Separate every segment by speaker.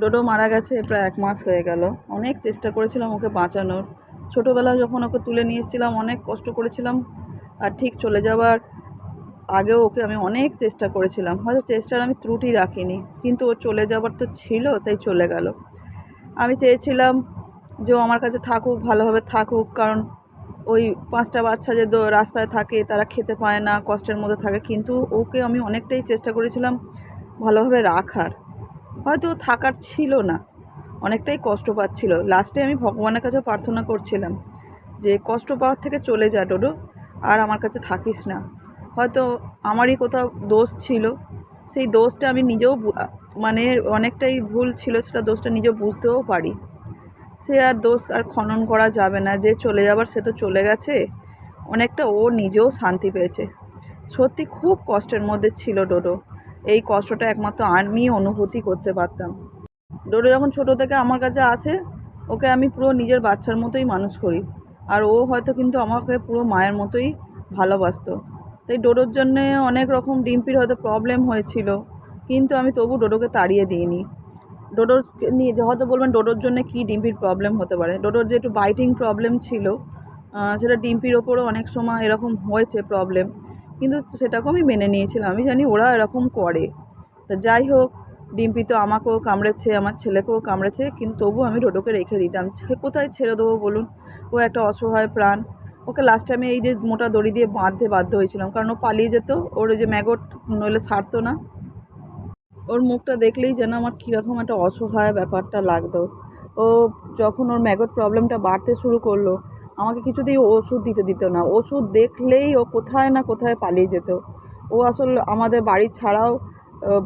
Speaker 1: ডোডো মারা গেছে প্রায় এক মাস হয়ে গেল। অনেক চেষ্টা করেছিলাম ওকে বাঁচানোর। ছোটোবেলায় যখন ওকে তুলে নিয়ে এসেছিলাম, অনেক কষ্ট করেছিলাম আর ঠিক চলে যাওয়ার আগেও ওকে আমি অনেক চেষ্টা করেছিলাম। হয়তো চেষ্টার আমি ত্রুটি রাখিনি, কিন্তু ও চলে যাবার তো ছিল, তাই চলে গেল। আমি চেয়েছিলাম যে ও আমার কাছে থাকুক, ভালোভাবে থাকুক, কারণ ওই পাঁচটা বাচ্চা যে রাস্তায় থাকে, তারা খেতে পায় না, কষ্টের মধ্যে থাকে, কিন্তু ওকে আমি অনেকটাই চেষ্টা করেছিলাম ভালোভাবে রাখার। হয়তো থাকার ছিল না। অনেকটাই কষ্ট পাচ্ছিল। লাস্টে আমি ভগবানের কাছে প্রার্থনা করছিলাম যে, কষ্ট পাওয়ার থেকে চলে যা, ডোডো। আর আমার কাছে থাকিস না। হয়তো আমারই কোথাও দোষ ছিল। সেই দোষটা আমি নিজেও মানে অনেকটাই ভুল ছিল, সেটা দোষটা নিজেও বুঝতেও পারি। সে আর দোষ আর খনন করা যাবে না। যে চলে যাবার, সে তো চলে গেছে। অনেকটা ও নিজেও শান্তি পেয়েছে। সত্যি খুব কষ্টের মধ্যে ছিল, ডোডো। এই কষ্টটা একমাত্র আমি অনুভূতি করতে পারতাম। ডোডো যখন ছোটো থেকে আমার কাছে আসে, ওকে আমি পুরো নিজের বাচ্চার মতোই মানুষ করি। আর ও হয়তো কিন্তু আমাকে পুরো মায়ের মতোই ভালোবাসতো। তাই ডোডোর জন্যে অনেক রকম ডিম্পির হয়তো প্রবলেম হয়েছিল, কিন্তু আমি তবু ডোডোকে তাড়িয়ে দিইনি। ডোডোর নিয়ে হয়তো বলবেন ডোডোর জন্য কী ডিম্পির প্রবলেম হতে পারে? ডোডোর যে একটু বাইটিং প্রবলেম ছিল সেটা ডিম্পির ওপরও অনেক সময় এরকম হয়েছে প্রবলেম কিন্তু সেটাকেও আমি মেনে নিয়েছিলাম। আমি জানি ওরা এরকম করে। তা যাই হোক, ডিম্পি তো আমাকেও কামড়েছে, আমার ছেলেকেও কামড়েছে, কিন্তু তবু আমি ডোডোকে রেখে দিতাম। কোথায় ছেড়ে দেবো বলুন? ও একটা অসহায় প্রাণ। ওকে লাস্ট টাইমে এই যে মোটা দড়ি দিয়ে বাঁধতে বাধ্য হয়েছিলাম, কারণ ও পালিয়ে যেত, ওর ওই যে ম্যাগট নইলে ছাড়তো না। ওর মুখটা দেখলেই যেন আমার কীরকম একটা অসহায় ব্যাপারটা লাগতো। ও যখন ওর ম্যাগট প্রবলেমটা বাড়তে শুরু করল আমাকে কিছুতেই ওষুধ দিতে দিত না। ওষুধ দেখলেই ও কোথায় না কোথায় পালিয়ে যেত। ও আসল আমাদের বাড়ি ছাড়াও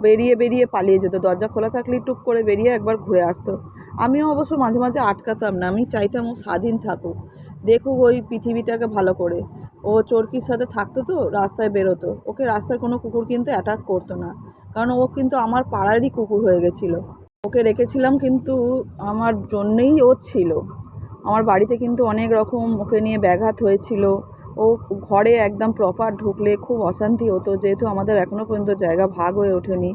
Speaker 1: বেরিয়ে বেরিয়ে পালিয়ে যেত। দরজা খোলা থাকলেই টুক করে বেরিয়ে একবার ঘুরে আসতো। আমিও অবশ্য মাঝে মাঝে আটকাতাম না। আমি চাইতাম ও স্বাধীন থাকুক। দেখুক ওই পৃথিবীটাকে ভালো করে। ও চরকির সাথে থাকতো তো, রাস্তায় বেরোতো। ওকে রাস্তার কোনো কুকুর কিন্তু অ্যাটাক করতো না। কারণ ও কিন্তু আমার পাড়ারই কুকুর হয়ে গেছিল। ওকে রেখেছিলাম কিন্তু আমার জন্যেই ও ছিল। আমার বাড়িতে কিন্তু অনেক রকম ওকে নিয়ে ব্যাঘাত হয়েছিল। ও ঘরে একদম প্রপার ঢুকলে খুব অশান্তি হতো যেহেতু আমাদের এখনও পর্যন্ত জায়গা ভাগ হয়ে ওঠেনি।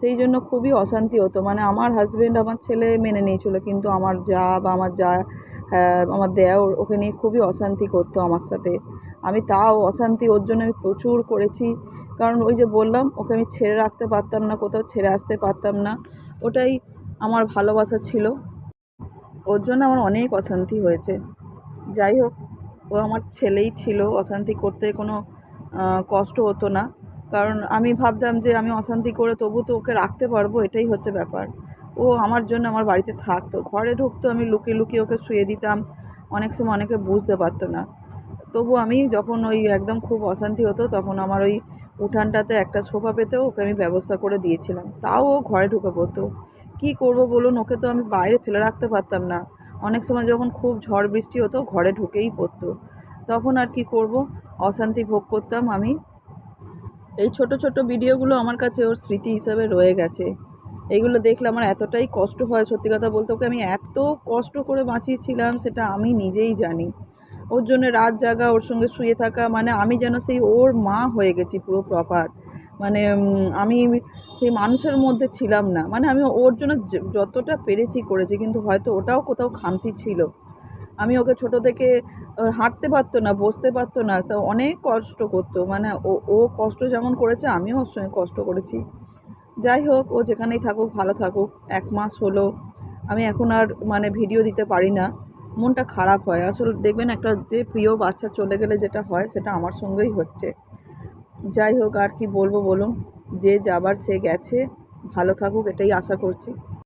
Speaker 1: সেই জন্য খুবই অশান্তি হতো। মানে আমার হাজবেন্ড আমার ছেলে মেনে নিয়েছিল কিন্তু আমার যা বা আমার যা হ্যাঁ, আমার দেওর ওকে নিয়ে খুবই অশান্তি করতো আমার সাথে। আমি তাও অশান্তি ওর জন্য আমি প্রচুর করেছি। কারণ ওই যে বললাম ওকে আমি ছেড়ে রাখতে পারতাম না কোথাও ছেড়ে আসতে পারতাম না। ওটাই আমার ভালোবাসা ছিল। ওর জন্য আমার অনেক অশান্তি হয়েছে। যাই হোক, ও আমার ছেলেই ছিল, অশান্তি করতে কোনো কষ্ট হতো না। কারণ আমি ভাবতাম যে আমি অশান্তি করে তবু তো ওকে রাখতে পারব, এটাই হচ্ছে ব্যাপার। ও আমার জন্য আমার বাড়িতে থাকতো। ঘরে ঢুকতো, আমি লুকিয়ে লুকিয়ে ওকে শুয়ে দিতাম। অনেক সময় অনেকে বুঝতে পারতো না। তবু আমি যখন ওই একদম খুব অশান্তি হতো, তখন আমার ওই উঠানটাতে একটা সোফা পেতেও ওকে আমি ব্যবস্থা করে দিয়েছিলাম। তাও ও ঘরে ঢুকে পড়তো। কী করব বলুন? ওকে তো আমি বাইরে ফেলে রাখতে পারতাম না। অনেক সময় যখন খুব ঝড় বৃষ্টি হতো, ঘরে ঢুকেই পড়তো। তখন আর কি করব? অশান্তি ভোগ করতাম আমি। এই ছোট ছোট ভিডিওগুলো আমার কাছে ওর স্মৃতি হিসাবে রয়ে গেছে। এইগুলো দেখলে আমার এতটাই কষ্ট হয়, সত্যি কথা বলতে ওকে আমি এত কষ্ট করে বাঁচিয়েছিলাম, সেটা আমি নিজেই জানি। ওর জন্য রাত জাগা, ওর সঙ্গে শুয়ে থাকা মানে আমি যেন সেই ওর মা হয়ে গেছি পুরো প্রপার মানে আমি সেই মানুষের মধ্যে ছিলাম না। মানে আমি ওর জন্য যতটা পেরেছি করেছি, কিন্তু হয়তো ওটাও কোথাও খামতি ছিল। আমি ওকে ছোট থেকে হাঁটতে পারতো না, বসতে পারতো না, তো অনেক কষ্ট করতো। মানে ও ও কষ্ট যেমন করেছে, আমিও ওর সঙ্গে কষ্ট করেছি। যাই হোক, ও যেখানেই থাকুক, ভালো থাকুক। এক মাস হলো, আমি এখন আর মানে ভিডিও দিতে পারি না। মনটা খারাপ হয়। আসলে দেখবেন একটা যে প্রিয় বাচ্চা চলে গেলে যেটা হয়, সেটা আমার সঙ্গেই হচ্ছে। যাই হোক, আর কি বলব বলুন, যে যাবার সে গেছে, ভালো থাকুক, এটাই আশা করছি।